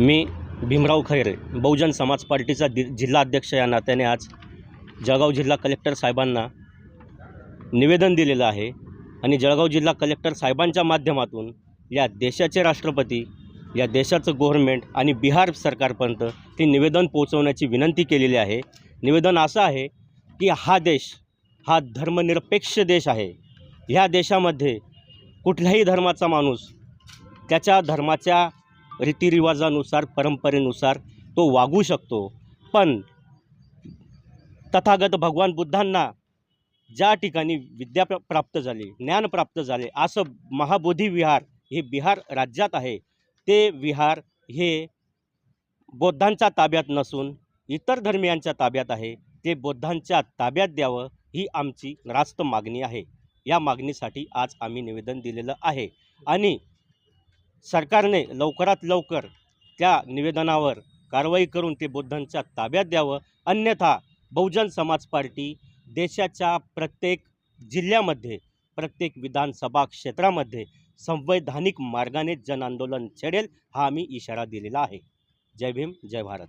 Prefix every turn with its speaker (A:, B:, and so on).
A: मी भीमराव खैरे बहुजन समाज पार्टीचा दि जिल्हा अध्यक्ष या नात्याने आज जळगाव जिल्हा कलेक्टर साहेबांना निवेदन दिलेलं आहे आणि जळगाव जिल्हा कलेक्टर साहेबांच्या माध्यमातून या देशाचे राष्ट्रपती या देशाचं गव्हर्नमेंट आणि बिहार सरकारपर्यंत ते निवेदन पोहोचवण्याची विनंती केलेली आहे. निवेदन असं आहे की हा देश हा धर्मनिरपेक्ष देश आहे. ह्या देशामध्ये कुठल्याही धर्माचा माणूस त्याच्या धर्माच्या रीतिरिवाजानुसार परंपरेनुसार तो वागू शकतो. पण तथागत भगवान बुद्धांना ज्या ठिकाणी विद्या प्र- प्राप्त झाली ज्ञान प्राप्त झाले असं महाबोधी विहार हे बिहार राज्यात आहे. ते विहार हे बौद्धांच्या ताब्यात नसून इतर धर्मियांच्या ताब्यात आहे. ते बौद्धांच्या ताब्यात द्यावं ही आमची रास्त मागणी आहे. या मागणीसाठी आज आम्ही निवेदन दिलेलं आहे. आणि सरकारने लवकरात लवकर त्या निवेदनावर कारवाई करून ते बुद्धांच्या ताब्यात द्यावं. अन्यथा बहुजन समाज पार्टी देशाच्या प्रत्येक जिल्ह्यामध्ये प्रत्येक विधानसभा क्षेत्रामध्ये संवैधानिक मार्गाने जनआंदोलन छेडेल हा आम्ही इशारा दिलेला आहे. जय भीम जय भारत.